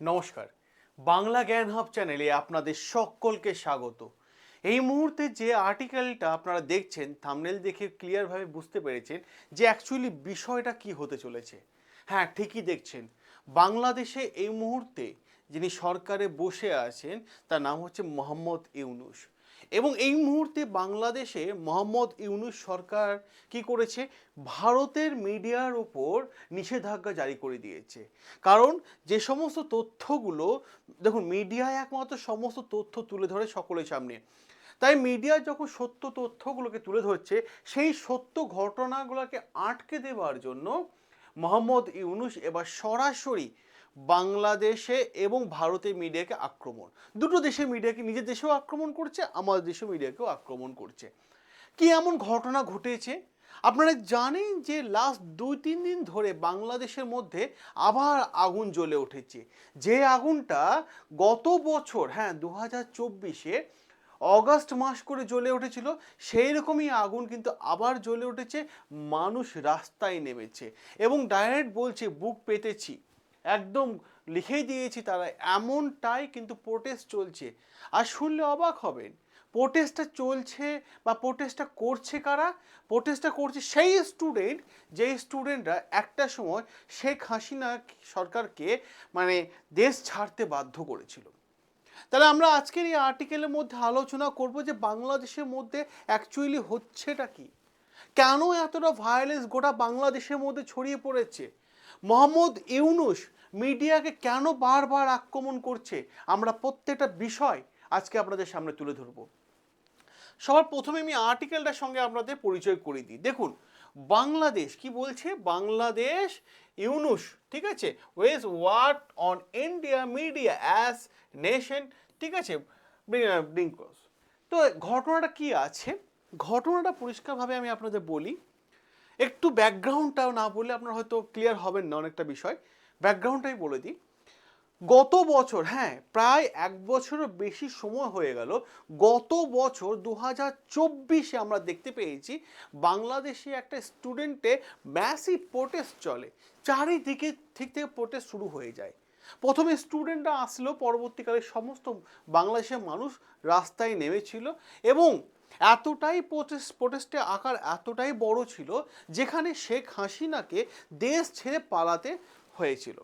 নমস্কার। বাংলা জ্ঞান হাব চ্যানেলে আপনাদের সকলকে স্বাগত। এই মুহূর্তে যে আর্টিকেলটা আপনারা দেখছেন থামনেল দেখে ক্লিয়ারভাবে বুঝতে পেরেছেন যে অ্যাকচুয়ালি বিষয়টা কি হতে চলেছে। হ্যাঁ ঠিকই দেখছেন। বাংলাদেশে এই মুহূর্তে যিনি সরকারে বসে আছেন, তার নাম হচ্ছে মোহাম্মদ ইউনুস। এবং এই মুহূর্তে বাংলাদেশে মোহাম্মদ ইউনুস সরকার কি করেছে? ভারতের মিডিয়ার ওপর নিষেধাজ্ঞা জারি করে দিয়েছে। কারণ যে সমস্ত তথ্যগুলো, দেখুন মিডিয়ায় একমাত্র সমস্ত তথ্য তুলে ধরে সকলের সামনে। তাই মিডিয়া যখন সত্য তথ্যগুলোকে তুলে ধরছে, সেই সত্য ঘটনাগুলোকে আটকে দেওয়ার জন্য মোহাম্মদ ইউনুস এবার সরাসরি বাংলাদেশে এবং ভারতের মিডিয়াকে আক্রমণ। দুটো দেশের মিডিয়াকে নিজের দেশেও আক্রমণ করছে আমাদের দেশেও মিডিয়াকেও আক্রমণ করছে। কি এমন ঘটনা ঘটেছে? আপনারা জানেন যে লাস্ট দুই, তিন দিন ধরে বাংলাদেশের মধ্যে আবার আগুন জ্বলে উঠেছে। যে আগুনটা গত বছর হ্যাঁ দু হাজার চব্বিশে অগাস্ট মাস করে জ্বলে উঠেছিল সেই রকমই আগুন কিন্তু আবার জ্বলে উঠেছে, মানুষ রাস্তায় নেমেছে। এবং ডাইরেক্ট বলছে, বুক পেতেছি। একদম লিখেই দিয়েছি তারা, এমনটাই কিন্তু প্রোটেস্ট চলছে। আর শুনলে অবাক হবেন প্রোটেস্টটা চলছে বা প্রোটেস্টটা করছে কারা? প্রোটেস্টটা করছে সেই স্টুডেন্ট যেই স্টুডেন্টরা একটা সময় শেখ হাসিনা সরকারকে মানে দেশ ছাড়তে বাধ্য করেছিল। তাহলে আমরা আজকের এই আর্টিকেলের মধ্যে আলোচনা করব যে বাংলাদেশের মধ্যে অ্যাকচুয়ালি হচ্ছেটা কি? কেন এতটা ভায়োলেন্স গোটা বাংলাদেশের মধ্যে ছড়িয়ে পড়েছে? মোহাম্মদ ইউনুস মিডিয়াকে কেন বারবার আক্রমণ করছে? আমরা প্রত্যেকটা বিষয় আজকে আপনাদের সামনে তুলে ধরবো। সবার প্রথমে আমি আর্টিকেলটার সঙ্গে আপনাদের পরিচয় করে দিই। দেখুন, বাংলাদেশ, কি বলছে? বাংলাদেশ ইউনুস, ঠিক আছে? Wage work on India media as nation ঠিক আছে? তো ঘটনাটা কি আছে? ঘটনাটা পরিষ্কারভাবে আমি আপনাদের বলি। একটু ব্যাকগ্রাউন্ডটাও না বললে আপনার হয়তো ক্লিয়ার হবেন না অনেকটা বিষয়। ব্যাকগ্রাউন্ডটাই বলে দিই। গত বছর হ্যাঁ প্রায় এক বছরও বেশি সময় হয়ে গেল। গত বছর দু হাজার চব্বিশে আমরা দেখতে পেয়েছি, বাংলাদেশে একটা স্টুডেন্টে ম্যাসিভ প্রোটেস্ট চলে। চারিদিকে ঠিক থেকে প্রোটেস্ট শুরু হয়ে যায়। প্রথমে স্টুডেন্টরা আসলো, পরবর্তীকালে সমস্ত বাংলাদেশের মানুষ রাস্তায় নেমেছিল এবং এতটাই প্রোটেস্ট আকার এতটাই বড় ছিল যেখানে শেখ হাসিনাকে দেশ ছেড়ে পালাতে হয়েছিল।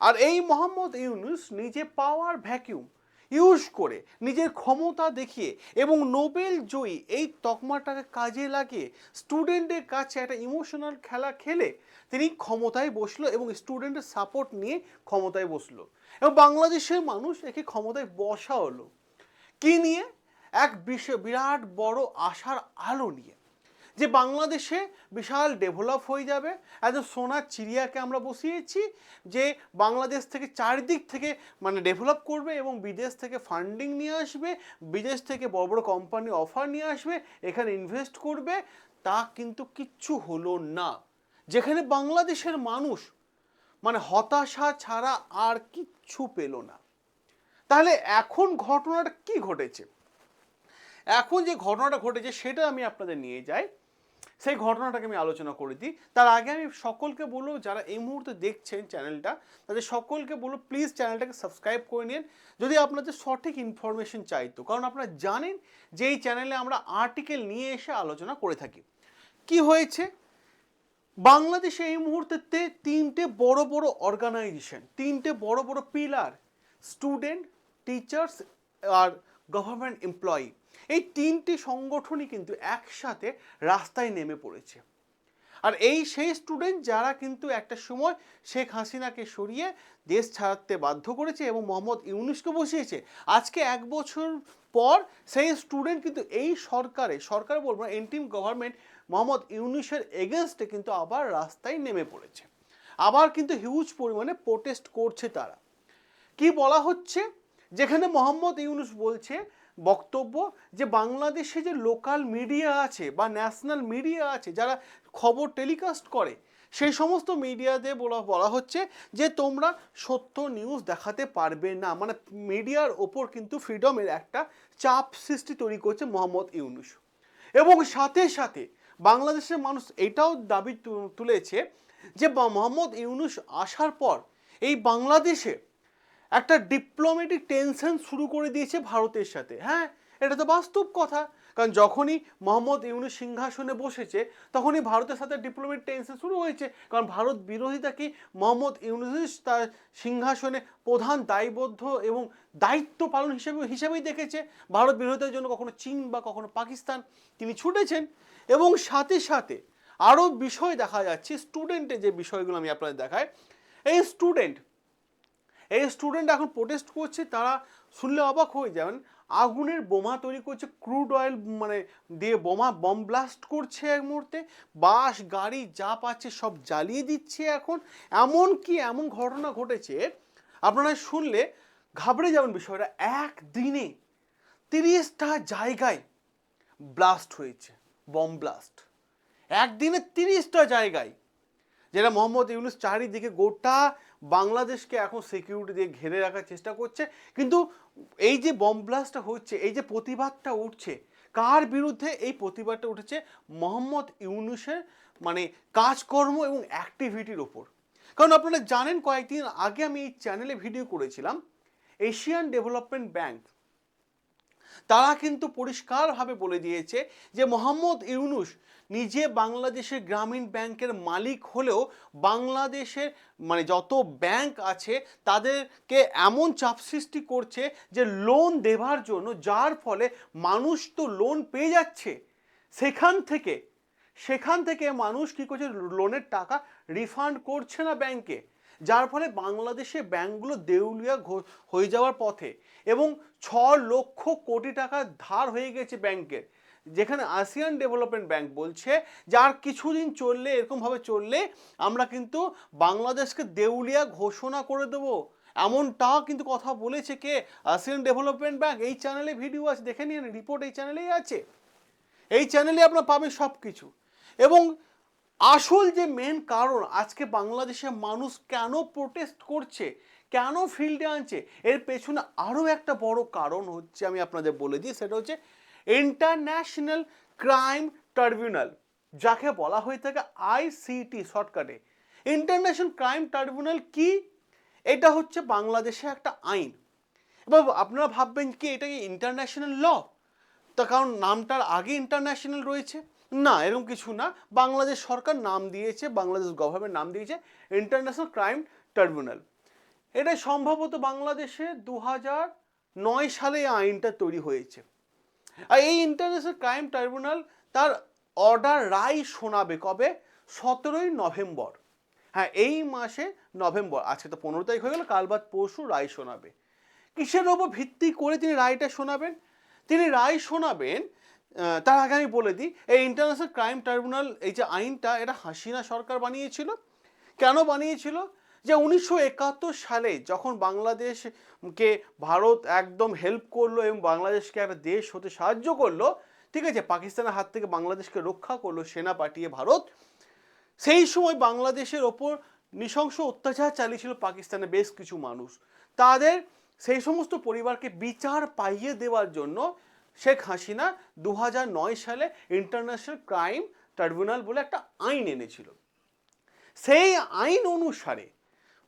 আর এই মোহাম্মদ ইউনুস নিজে পাওয়ার ভ্যাকিউম ইউজ করে নিজের ক্ষমতা দেখিয়ে এবং নোবেল জয়ী এই তকমাটাকে কাজে লাগিয়ে স্টুডেন্টের কাছে একটা ইমোশনাল খেলা খেলে তিনি ক্ষমতায় বসল এবং স্টুডেন্টের সাপোর্ট নিয়ে ক্ষমতায় বসল। এবং বাংলাদেশের মানুষ একে ক্ষমতায় বসা হলো কি নিয়ে? এক বিরাট বড় আশার আলো নিয়ে। যে বাংলাদেশে বিশাল ডেভেলপ হয়ে যাবে, একদম সোনার চিড়িয়াকে আমরা বসিয়েছি, যে বাংলাদেশ থেকে চারিদিক থেকে মানে ডেভেলপ করবে এবং বিদেশ থেকে ফান্ডিং নিয়ে আসবে, বিদেশ থেকে বড় বড় কোম্পানি অফার নিয়ে আসবে, এখানে ইনভেস্ট করবে, তা কিন্তু কিচ্ছু হলো না। যেখানে বাংলাদেশের মানুষ মানে হতাশা ছাড়া আর কিচ্ছু পেল না। তাহলে এখন ঘটনাটা কি ঘটেছে? এখন যে ঘটনাটা ঘটেছে সেটা আমি আপনাদের নিয়ে যাই। সেই ঘটনাটাকে আমি আলোচনা করে দিই। তার আগে আমি সকলকে বলব, যারা এই মুহূর্তে দেখছেন চ্যানেলটা, তাদের সকলকে বলব প্লিজ চ্যানেলটাকে সাবস্ক্রাইব করে নিন। যদি আপনাদের সঠিক ইনফরমেশন চাইতো কারণ আপনারা জানেন যে এই চ্যানেলে আমরা আর্টিকেল নিয়ে এসে আলোচনা করে থাকি। কি হয়েছে? বাংলাদেশে এই মুহূর্তেতে তিনটে বড় বড় অর্গানাইজেশন তিনটে বড় বড় পিলার স্টুডেন্ট টিচার্স আর গভর্নমেন্ট এমপ্লয়ি এই তিনটি সংগঠনই কিন্তু একসাথে রাস্তায় নেমে পড়েছে। আর এই সেই স্টুডেন্ট যারা কিন্তু একটা সময় শেখ হাসিনাকে সরিয়ে দেশ ছাড়তে বাধ্য করেছে এবং মোহাম্মদ ইউনুসকে বসিয়েছে, আজকে এক বছর পর সেই স্টুডেন্ট কিন্তু এই সরকারে, সরকার বলব এন্টিম গভর্নমেন্ট মোহাম্মদ ইউনুসের এগেনস্টে কিন্তু আবার রাস্তায় নেমে পড়েছে। আবার কিন্তু হিউজ পরিমাণে প্রোটেস্ট করছে তারা। কি বলা হচ্ছে? যেখানে মোহাম্মদ ইউনুস বলছে বক্তব্য যে বাংলাদেশে যে লোকাল মিডিয়া আছে বা ন্যাশনাল মিডিয়া আছে, যারা খবর টেলিকাস্ট করে, সেই সমস্ত মিডিয়াতে বলা বলা হচ্ছে যে তোমরা সত্য নিউজ দেখাতে পারবে না। মানে মিডিয়ার ওপর কিন্তু ফ্রিডমের একটা চাপ সৃষ্টি তৈরি করছে মোহাম্মদ ইউনুস। এবং সাথে সাথে বাংলাদেশের মানুষ এটাও দাবি তুলেছে যে মোহাম্মদ ইউনুস আসার পর এই বাংলাদেশে একটা ডিপ্লোম্যাটিক টেনশন শুরু করে দিয়েছে ভারতের সাথে হ্যাঁ? এটা তো বাস্তব কথা। কারণ যখনই মোহাম্মদ ইউনুস সিংহাসনে বসেছে, তখনই ভারতের সাথে ডিপ্লোম্যাটিক টেনশন শুরু হয়েছে। কারণ ভারত বিরোধিতাকে মোহাম্মদ ইউনুস তার সিংহাসনে প্রধান দায়বদ্ধ এবং দায়িত্ব পালন হিসেবে, হিসেবেই দেখেছে। ভারত বিরোধিতার জন্য কখনো চীন বা কখনো পাকিস্তান তিনি ছুটেছেন। এবং সাথে সাথে আরও বিষয় দেখা যাচ্ছে স্টুডেন্টের যে বিষয়গুলো আমি আপনাদের দেখাই, এই স্টুডেন্ট এই স্টুডেন্ট এখন প্রোটেস্ট করছে, তারা শুনলে অবাক হয়ে যাবেন আগুনের বোমা তৈরি করছে ক্রুড অয়েল মানে দিয়ে বোমা বম ব্লাস্ট করছে এক মুহূর্তে। বাস, গাড়ি যা পাচ্ছে সব জ্বালিয়ে দিচ্ছে এখন। এমন কি এমন ঘটনা ঘটেছে, আপনারা শুনলে ঘাবড়ে যাবেন বিষয়টা, একদিনে তিরিশটা জায়গায় ব্লাস্ট হয়েছে বম ব্লাস্ট একদিনে তিরিশটা জায়গায়। যেটা মোহাম্মদ ইউনুস চারিদিকে গোটা বাংলাদেশকে এখন সিকিউরিটি দিয়ে ঘিরে রাখার চেষ্টা করছে। কিন্তু এই যে বম ব্লাস্টটা হচ্ছে, এই যে প্রতিবাদটা উঠছে, কার বিরুদ্ধে এই প্রতিবাদটা উঠেছে? মোহাম্মদ ইউনুসের মানে কাজকর্ম এবং অ্যাক্টিভিটির ওপর। কারণ আপনারা জানেন, কয়েকদিন আগে আমি এই চ্যানেলে ভিডিও করেছিলাম এশিয়ান ডেভেলপমেন্ট ব্যাংক তারা কিন্তু পরিষ্কারভাবে বলে দিয়েছে যে মোহাম্মদ ইউনুস নিজে বাংলাদেশের গ্রামীণ ব্যাংকের মালিক হলেও বাংলাদেশের মানে যত ব্যাংক আছে তাদেরকে এমন চাপ সৃষ্টি করছে যে লোন দেবার জন্য, যার ফলে মানুষ তো লোন পেয়ে যাচ্ছে। সেখান থেকে সেখান থেকে মানুষ কী করছে? লোনের টাকা রিফান্ড করছে না ব্যাংকে। যার ফলে বাংলাদেশে ব্যাংকগুলো দেউলিয়া হয়ে যাওয়ার পথে এবং ছ লক্ষ কোটি টাকা ধার হয়ে গেছে ব্যাংকের, যেখানে আসিয়ান ডেভেলপমেন্ট ব্যাংক বলছে যার কিছুদিন চললে, এরকমভাবে চললে আমরা কিন্তু বাংলাদেশকে দেউলিয়া ঘোষণা করে দেবো। এমনটাও কিন্তু কথা বলেছে কে? আসিয়ান ডেভেলপমেন্ট ব্যাংক এই চ্যানেলে ভিডিও আছে, দেখে নিন রিপোর্ট এই চ্যানেলেই আছে। এই চ্যানেলে আপনারা পাবেন সব কিছু এবং আসল যে মেন কারণ, আজকে বাংলাদেশের মানুষ কেন প্রোটেস্ট করছে, কেন ফিল্ডে আনছে, এর পেছনে আরও একটা বড় কারণ হচ্ছে আমি আপনাদের বলে দিই, সেটা হচ্ছে ইন্টারন্যাশনাল ক্রাইম ট্রাইব্যুনাল যাকে বলা হয়ে থাকে আইসিটি শর্টকাটে ইন্টারন্যাশনাল ক্রাইম ট্রাইব্যুনাল কি? এটা হচ্ছে বাংলাদেশে একটা আইন। এবার আপনারা ভাববেন কি, এটা কি ইন্টারন্যাশনাল ল তা কারণ নামটার আগে ইন্টারন্যাশনাল রয়েছে। না, এরকম কিছু না। বাংলাদেশ সরকার নাম দিয়েছে, বাংলাদেশ গভর্নমেন্ট নাম দিয়েছে ইন্টারন্যাশনাল ক্রাইম ট্রাইব্যুনাল এটা সম্ভবত বাংলাদেশে দু নয় সালে এই আইনটা তৈরি হয়েছে। আর এই ইন্টারন্যাশনাল ক্রাইম ট্রাইব্যুনাল তার অর্ডার রায় শোনাবে কবে? সতেরোই নভেম্বর। হ্যাঁ এই মাসে নভেম্বর। আজকে তো পনেরো তারিখ হয়ে গেল, কাল বাদ পরশু রায় শোনাবে। কিসের ওপর ভিত্তি করে তিনি রায়টা শোনাবেন? তিনি রায় শোনাবেন তার আগে আমি বলে দিই, এই ইন্টারন্যাশনাল ক্রাইম ট্রাইব্যুনাল এই যে আইনটা, এটা হাসিনা সরকার বানিয়েছিল। কেন বানিয়েছিল? যে উনিশশো একাত্তর সালে যখন বাংলাদেশকে ভারত একদম হেল্প করল এবং বাংলাদেশকে একটা দেশ হতে সাহায্য করল, ঠিক আছে, পাকিস্তানের হাত থেকে বাংলাদেশকে রক্ষা করল, সেনা পাঠিয়ে ভারত, সেই সময় বাংলাদেশের ওপর নৃশংস অত্যাচার চালিয়েছিল পাকিস্তানের বেশ কিছু মানুষ। তাদের সেই সমস্ত পরিবারকে বিচার পাইয়ে দেওয়ার জন্য শেখ হাসিনা দু সালে ইন্টারন্যাশনাল ক্রাইম ট্রাইব্যুনাল বলে একটা আইন এনেছিল। সেই আইন অনুসারে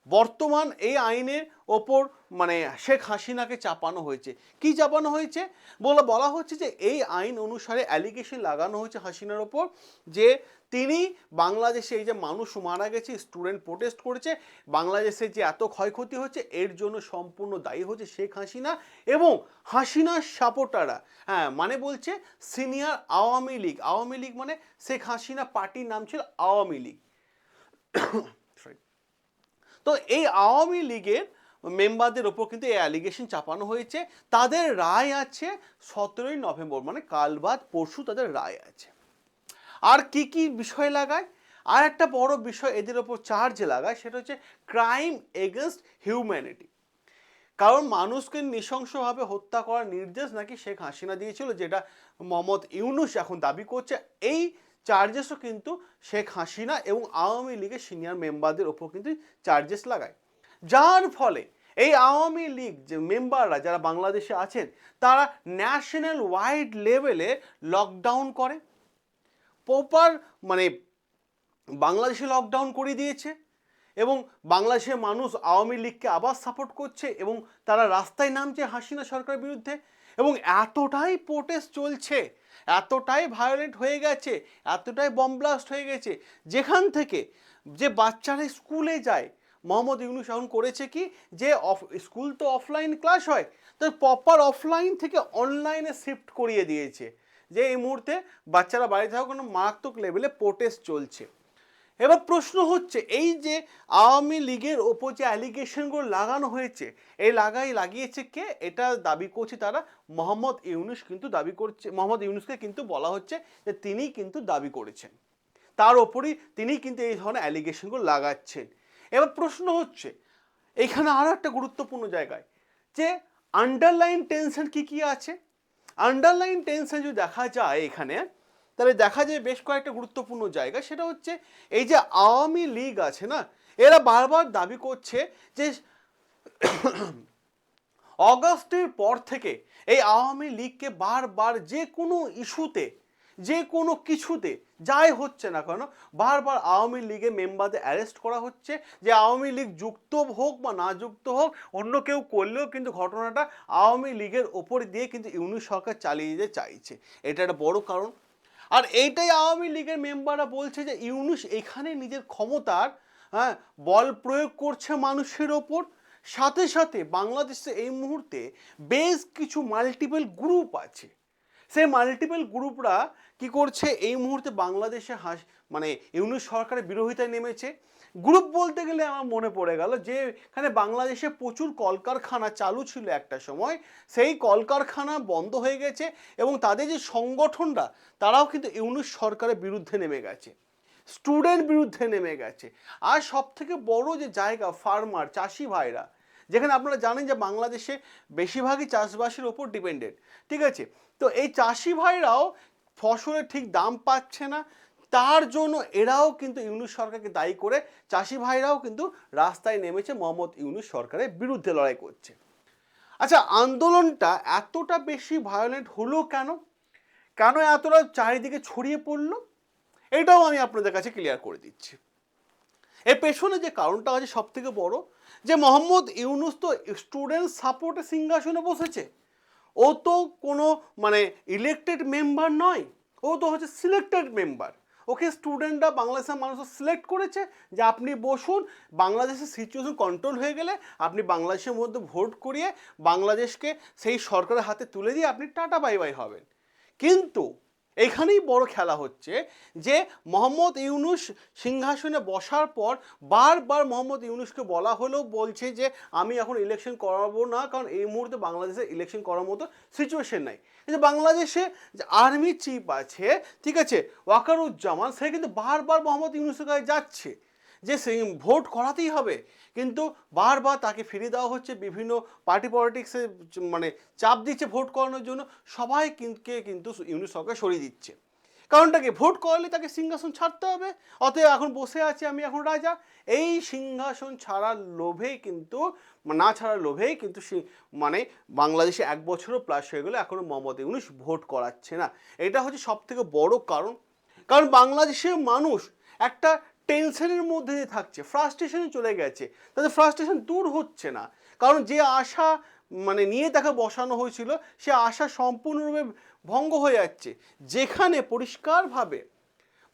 বর্তমান এই আইনের ওপর মানে শেখ হাসিনাকে চাপানো হয়েছে। কি চাপানো হয়েছে? বলে, বলা হচ্ছে যে এই আইন অনুসারে অ্যালিগেশন লাগানো হয়েছে হাসিনার ওপর যে তিনি বাংলাদেশে এই যে মানুষ মারা গেছে স্টুডেন্ট প্রোটেস্ট করেছে, বাংলাদেশে যে এত ক্ষয়ক্ষতি হচ্ছে, এর জন্য সম্পূর্ণ দায়ী হচ্ছে শেখ হাসিনা এবং হাসিনার সাপোর্টাররা হ্যাঁ মানে বলছে সিনিয়র আওয়ামী লীগ। আওয়ামী লীগ মানে শেখ হাসিনা পার্টির নাম ছিল আওয়ামী লীগ. তো এই আওয়ামী লীগের মেম্বারদের ওপর কিন্তু এই অ্যালিগেশন চাপানো হয়েছে। তাদের রায় আছে সতেরোই নভেম্বর মানে কাল বাদ পরশু তাদের রায় আছে। আর কি কি বিষয় লাগায়? আর একটা বড় বিষয় এদের ওপর চার্জ লাগায়, সেটা হচ্ছে ক্রাইম এগেনস্ট হিউম্যানিটি কারণ মানুষকে নৃশংসভাবে হত্যা করার নির্দেশ নাকি শেখ হাসিনা দিয়েছিল, যেটা মোহাম্মদ ইউনুস এখন দাবি করছে, এই চার্জেসও কিন্তু শেখ হাসিনা এবং আওয়ামী লীগের সিনিয়র মেম্বারদের ওপর কিন্তু চার্জেস লাগায়। যার ফলে এই আওয়ামী লীগ যে মেম্বাররা যারা বাংলাদেশে আছেন, তারা ন্যাশনাল ওয়াইড লেভেলে লকডাউন করে। প্রপার মানে বাংলাদেশে লকডাউন করে দিয়েছে এবং বাংলাদেশের মানুষ আওয়ামী লীগকে আবার সাপোর্ট করছে এবং তারা রাস্তায় নামছে হাসিনা সরকারের বিরুদ্ধে এবং এতটাই প্রোটেস্ট চলছে, এতটাই ভায়োলেন্ট হয়ে গেছে, এতটাই বমব্লাস্ট হয়ে গেছে, যেখান থেকে যে বাচ্চারা স্কুলে যায়, মোহাম্মদ ইউনুস এখন করেছে কি যে অফ স্কুল তো অফলাইন ক্লাস হয়, তো প্রপার অফলাইন থেকে অনলাইনে শিফট করিয়ে দিয়েছে। যে এই মুহূর্তে বাচ্চারা বাড়িতে থাকা কোনো মারাত্মক লেভেলে প্রোটেস্ট চলছে। এবার প্রশ্ন হচ্ছে, এই যে আওয়ামী লীগের ওপর যে অ্যালিগেশনগুলো লাগানো হয়েছে, এই লাগাই লাগিয়েছে কে? এটা দাবি করছে তারা মোহাম্মদ ইউনুস কিন্তু দাবি করছে, মোহাম্মদ ইউনুসকে কিন্তু বলা হচ্ছে যে তিনি কিন্তু দাবি করেছেন। তার ওপরই তিনি কিন্তু এই ধরনের অ্যালিগেশনগুলো লাগাচ্ছেন। এবার প্রশ্ন হচ্ছে, এখানে আরও একটা গুরুত্বপূর্ণ জায়গায়, যে আন্ডারলাইন টেনশন কি কি আছে? আন্ডারলাইন টেন্সে যদি দেখা যায় এখানে, তাহলে দেখা যায় বেশ কয়েকটা গুরুত্বপূর্ণ জায়গা। সেটা হচ্ছে এই যে আওয়ামী লীগ আছে না, এরা বারবার দাবি করছে যে অগস্টের পর থেকে এই আওয়ামী লীগকে বারবার যে কোনো ইস্যুতে যে কোনো কিছুতে, যাই হচ্ছে না কেন, বারবার আওয়ামী লীগের মেম্বারদের অ্যারেস্ট করা হচ্ছে, যে আওয়ামী লীগ যুক্ত হোক বা না যুক্ত হোক, অন্য কেউ করলেও কিন্তু ঘটনাটা আওয়ামী লীগের ওপর দিয়ে কিন্তু ইউনিট সরকার চালিয়ে যেতে চাইছে। এটা একটা বড় কারণ। আর এইটাই আওয়ামী লীগের মেম্বাররা বলছে যে ইউনুস এখানে নিজের ক্ষমতার হ্যাঁ বল প্রয়োগ করছে মানুষের ওপর। সাথে সাথে বাংলাদেশে এই মুহূর্তে বেশ কিছু মাল্টিপল গ্রুপ আছে। সেই মাল্টিপল গ্রুপরা কি করছে? এই মুহূর্তে বাংলাদেশে হাস মানে ইউনুস সরকারের বিরোধিতায় নেমেছে। গ্রুপ বলতে গেলে আমার মনে পড়ে গেল যে, এখানে বাংলাদেশে প্রচুর কলকারখানা চালু ছিল একটা সময়। সেই কলকারখানা বন্ধ হয়ে গেছে এবং তাদের যে সংগঠনরা, তারাও কিন্তু ইউনুস সরকারের বিরুদ্ধে নেমে গেছে। স্টুডেন্ট বিরুদ্ধে নেমে গেছে। আর সব থেকে বড় যে জায়গা ফার্মার চাষি ভাইরা যেখানে আপনারা জানেন যে বাংলাদেশে বেশিরভাগই চাষবাসের ওপর ডিপেন্ডেন্ট ঠিক আছে? তো এই চাষি ভাইরাও ফসলের ঠিক দাম পাচ্ছে না, তার জন্য এরাও কিন্তু ইউনুস সরকারকে দায়ী করে চাষি ভাইরাও কিন্তু রাস্তায় নেমেছে মোহাম্মদ ইউনুস সরকারের বিরুদ্ধে লড়াই করছে। আচ্ছা আন্দোলনটা এতটা বেশি ভায়োলেন্ট হলো কেন? কেন এতটা চারিদিকে ছড়িয়ে পড়ল? এটাও আমি আপনাদের কাছে ক্লিয়ার করে দিচ্ছি। এর পেছনে যে কারণটা আছে সব থেকে বড় যে মোহাম্মদ ইউনুস তো স্টুডেন্ট সাপোর্টে সিংহাসনে বসেছে। ও তো কোনো মানে ইলেক্টেড মেম্বার নয়, ও তো হচ্ছে সিলেক্টেড মেম্বার ওকে স্টুডেন্টরা বাংলাদেশের মানুষ সিলেক্ট করেছে যে আপনি বসুন, বাংলাদেশের সিচুয়েশন কন্ট্রোল হয়ে গেলে আপনি বাংলাদেশের মধ্যে ভোট করিয়ে বাংলাদেশকে সেই সরকারের হাতে তুলে দিয়ে আপনি টাটা বাই বাই হবেন। কিন্তু এখানেই বড় খেলা হচ্ছে যে মোহাম্মদ ইউনুস সিংহাসনে বসার পর বারবার মোহাম্মদ ইউনুসকে বলা হলেও বলছে যে আমি এখন ইলেকশন করাবো না, কারণ এই মুহূর্তে বাংলাদেশে ইলেকশন করার মতো সিচুয়েশন নাই। কিন্তু বাংলাদেশে যে আর্মি চিফ আছে, ঠিক আছে, ওয়াকারুজ্জামান, সে কিন্তু বারবার মোহাম্মদ ইউনুসের কাছে যাচ্ছে। যে ভোট করাতেই হবে। কিন্তু বারবার তাকে ফিরিয়ে দেওয়া হচ্ছে, বিভিন্ন পার্টি পলিটিক্সে মানে চাপ দিচ্ছে ভোট করানোর জন্য। সবাই কিনকে কিন্তু ইউনিট সরকার সরিয়ে দিচ্ছে। কারণটা কি? ভোট করালে তাকে সিংহাসন ছাড়তে হবে। অতএব এখন বসে আছি আমি এখন রাজা। এই সিংহাসন ছাড়ার লোভেই কিন্তু, না ছাড়ার লোভেই কিন্তু মানে বাংলাদেশে এক বছরও প্লাস হয়ে গেলে এখনও মোহাম্মদ ইউনুস ভোট করাচ্ছে না। এটা হচ্ছে সব থেকে বড় কারণ। কারণ বাংলাদেশের মানুষ একটা টেনশনের মধ্যে দিয়ে থাকছে ফ্রাস্ট্রেশনে চলে গেছে। তাদের ফ্রাস্ট্রেশন দূর হচ্ছে না। কারণ যে আশা মানে নিয়ে তাকে বসানো হয়েছিল, সে আশা সম্পূর্ণরূপে ভঙ্গ হয়ে যাচ্ছে। যেখানে পরিষ্কারভাবে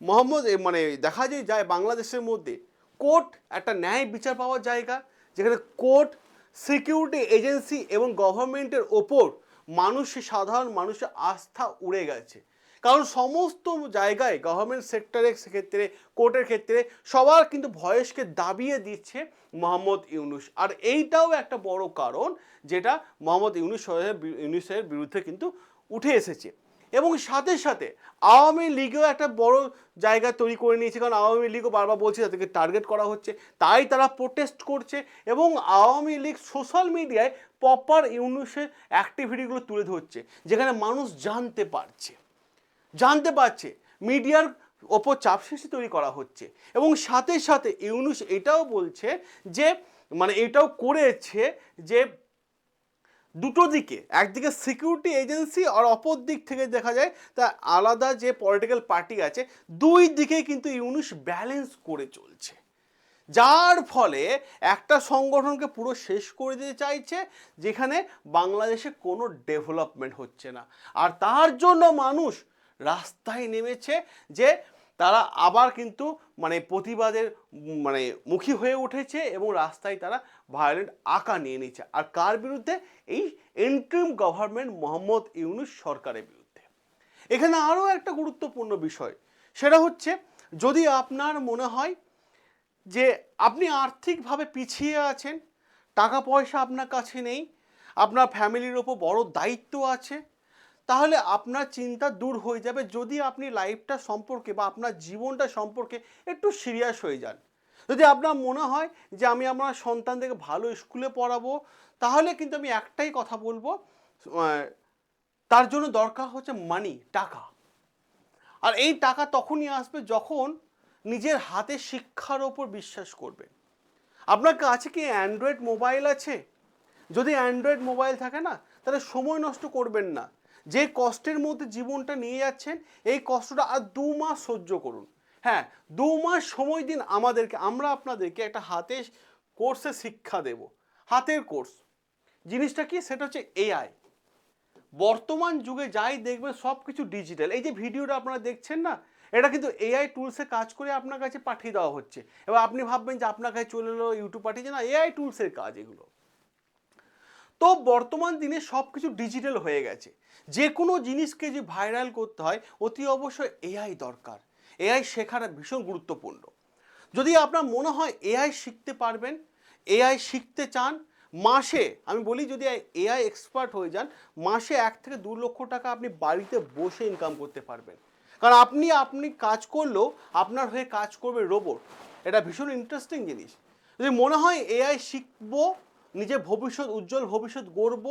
মোহাম্মদ মানে দেখা যায় যায় বাংলাদেশের মধ্যে কোর্ট একটা ন্যায় বিচার পাওয়ার জায়গা, যেখানে কোর্ট সিকিউরিটি এজেন্সি এবং গভর্নমেন্টের ওপর মানুষের, সাধারণ মানুষের আস্থা উড়ে গেছে। কারণ সমস্ত জায়গায় গভর্নমেন্ট সেক্টরের ক্ষেত্রে কোর্টের ক্ষেত্রে সবার কিন্তু ভয়েসকে দাবিয়ে দিচ্ছে মোহাম্মদ ইউনুস। আর এইটাও একটা বড় কারণ যেটা মোহাম্মদ ইউনুস ইউনুসের বিরুদ্ধে কিন্তু উঠে এসেছে। এবং সাথে সাথে আওয়ামী লীগও একটা বড় জায়গা তৈরি করে নিয়েছে, কারণ আওয়ামী লীগও বারবার বলছে তাদেরকে টার্গেট করা হচ্ছে। তাই তারা প্রোটেস্ট করছে এবং আওয়ামী লীগ সোশ্যাল মিডিয়ায় প্রপার ইউনুসের অ্যাক্টিভিটিগুলো তুলে ধরছে, যেখানে মানুষ জানতে পারছে। জানতে পারছে, মিডিয়ার ওপর চাপ সৃষ্টি তৈরি করা হচ্ছে। এবং সাথে সাথে ইউনুস এটাও বলছে যে মানে এটাও করেছে যে, দুটো দিকে, একদিকে সিকিউরিটি এজেন্সি আর অপর দিক থেকে দেখা যায় তা আলাদা যে পলিটিক্যাল পার্টি আছে, দুই দিকে কিন্তু ইউনুস ব্যালেন্স করে চলছে। যার ফলে একটা সংগঠনকে পুরো শেষ করে দিতে চাইছে, যেখানে বাংলাদেশে কোনো ডেভেলপমেন্ট হচ্ছে না। আর তার জন্য মানুষ রাস্তায় নেমেছে যে তারা আবার কিন্তু মানে প্রতিবাদের মানে মুখী হয়ে উঠেছে এবং রাস্তায় তারা ভায়োলেন্ট আঁকা নিয়ে নিচ্ছে আর কার বিরুদ্ধে? এই এন্ট্রিম গভর্নমেন্ট মোহাম্মদ ইউনুস সরকারের বিরুদ্ধে। এখানে আরও একটা গুরুত্বপূর্ণ বিষয়, সেটা হচ্ছে যদি আপনার মনে হয় যে আপনি আর্থিকভাবে পিছিয়ে আছেন, টাকা পয়সা আপনার কাছে নেই, আপনার ফ্যামিলির ওপর বড় দায়িত্ব আছে তাহলে আপনার চিন্তা দূর হয়ে যাবে যদি আপনি লাইফটা সম্পর্কে বা আপনার জীবনটা সম্পর্কে একটু সিরিয়াস হয়ে যান। যদি আপনার মনে হয় যে আমি আমার সন্তানদেরকে ভালো স্কুলে পড়াবো, তাহলে কিন্তু আমি একটাই কথা বলব তার জন্য দরকার হচ্ছে মানি টাকা। আর এই টাকা তখনই আসবে যখন নিজের হাতে শিক্ষার ওপর বিশ্বাস করবেন আপনার কাছে কি অ্যান্ড্রয়েড মোবাইল আছে? যদি অ্যান্ড্রয়েড মোবাইল থাকে না, তাহলে সময় নষ্ট করবেন না। যে কষ্টের মধ্যে জীবনটা নিয়ে যাচ্ছেন, এই কষ্টটা আর দু মাস সহ্য করুন। হ্যাঁ দু মাস সময় দিন আমাদেরকে, আমরা আপনাদেরকে একটা হাতে কোর্সে শিক্ষা দেব। হাতের কোর্স জিনিসটা কি? সেটা হচ্ছে এআই বর্তমান যুগে যাই দেখবেন সব কিছু ডিজিটাল এই যে ভিডিওটা আপনারা দেখছেন না, এটা কিন্তু এআই টুলসে কাজ করে আপনার কাছে পাঠিয়ে দেওয়া হচ্ছে। এবার আপনি ভাববেন যে আপনার কাছে চলে এলো ইউটিউব পাঠিয়েছে। না এআই টুলসের কাজ এগুলো। তো বর্তমান দিনে সব কিছু ডিজিটাল হয়ে গেছে। যে কোনো জিনিসকে যে ভাইরাল করতে হয়, অতি অবশ্যই এআই দরকার। এআই শেখাটা ভীষণ গুরুত্বপূর্ণ। যদি আপনার মনে হয় এআই শিখতে পারবেন এআই শিখতে চান, মাসে, আমি বলি যদি এআই এক্সপার্ট হয়ে যান, মাসে এক থেকে দু লক্ষ টাকা আপনি বাড়িতে বসে ইনকাম করতে পারবেন। কারণ আপনি আপনি কাজ করলেও আপনার হয়ে কাজ করবে রোবট এটা ভীষণ ইন্টারেস্টিং জিনিস। যদি মনে হয় এআই শিখব নিজের ভবিষ্যৎ উজ্জ্বল ভবিষ্যৎ গড়ব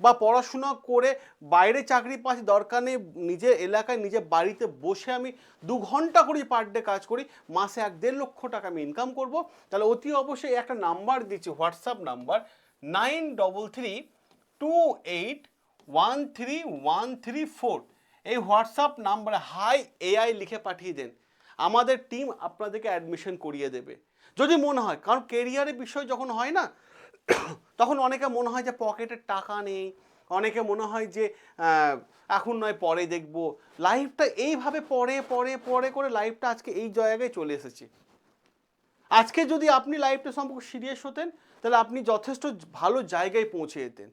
বা পড়াশোনা করে বাইরে চাকরি পাচ্ছি দরকার নেই, নিজের এলাকায় নিজের বাড়িতে বসে আমি দু ঘণ্টা করে পার ডে কাজ করি, মাসে এক দেড় লক্ষ টাকা আমি ইনকাম করব। তাহলে অতি অবশ্যই একটা নাম্বার দিচ্ছি WhatsApp number nine double three two eight one three one three four এই হোয়াটসঅ্যাপ নাম্বারে হাই এআই লিখে পাঠিয়ে দেন। আমাদের টিম আপনাদেরকে অ্যাডমিশন করিয়ে দেবে। যদি মনে হয়, কারণ কেরিয়ারের বিষয় যখন হয় না তখন অনেকে মনে হয় যে পকেটের টাকা নেই, অনেকে মনে হয় যে এখন নয়, পরে দেখব। লাইফটা এইভাবে পরে পরে পরে করে লাইফটা আজকে এই জায়গায় চলে এসেছে। আজকে যদি আপনি লাইফটা সম্পর্কে সিরিয়াস হতেন, তাহলে আপনি যথেষ্ট ভালো জায়গায় পৌঁছে যেতেন।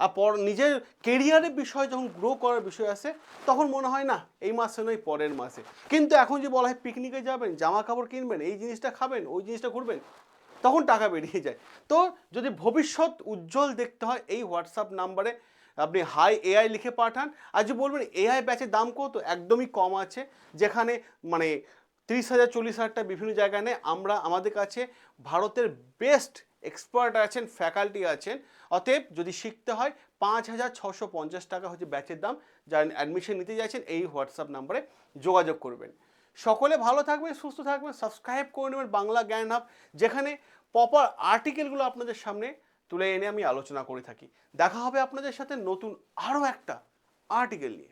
আর পর, নিজের কেরিয়ারের বিষয় যখন গ্রো করার বিষয় আসে, তখন মনে হয় না, এই মাসে নয়, পরের মাসে। কিন্তু এখন যে বলা হয় পিকনিকে যাবেন জামা কাপড় কিনবেন, এই জিনিসটা খাবেন, ওই জিনিসটা ঘুরবেন তখন টাকা বেরিয়ে যায়। তো যদি ভবিষ্যৎ উজ্জ্বল দেখতে হয়, এই হোয়াটসঅ্যাপ নাম্বারে আপনি হাই এআই লিখে পাঠান। আর যে বলবেন এআই ব্যাচের দাম কত? একদমই কম আছে। যেখানে মানে তিরিশ হাজার, চল্লিশ হাজারটা বিভিন্ন জায়গায় নেই আমরা আমাদের কাছে ভারতের বেস্ট এক্সপার্ট আছেন ফ্যাকাল্টি আছেন। অতএব যদি শিখতে হয়, পাঁচ হাজার ছশো পঞ্চাশ টাকা হচ্ছে ব্যাচের দাম। যারা অ্যাডমিশন নিতে চাইছেন এই হোয়াটসঅ্যাপ নাম্বারে যোগাযোগ করবেন। সকলে ভালো থাকবে, সুস্থ থাকবে সাবস্ক্রাইব করে নেবেন বাংলা জ্ঞান হাব, যেখানে প্রপার আর্টিকেলগুলো আপনাদের সামনে তুলে এনে আমি আলোচনা করে থাকি। দেখা হবে আপনাদের সাথে নতুন আরও একটা আর্টিকেল নিয়ে।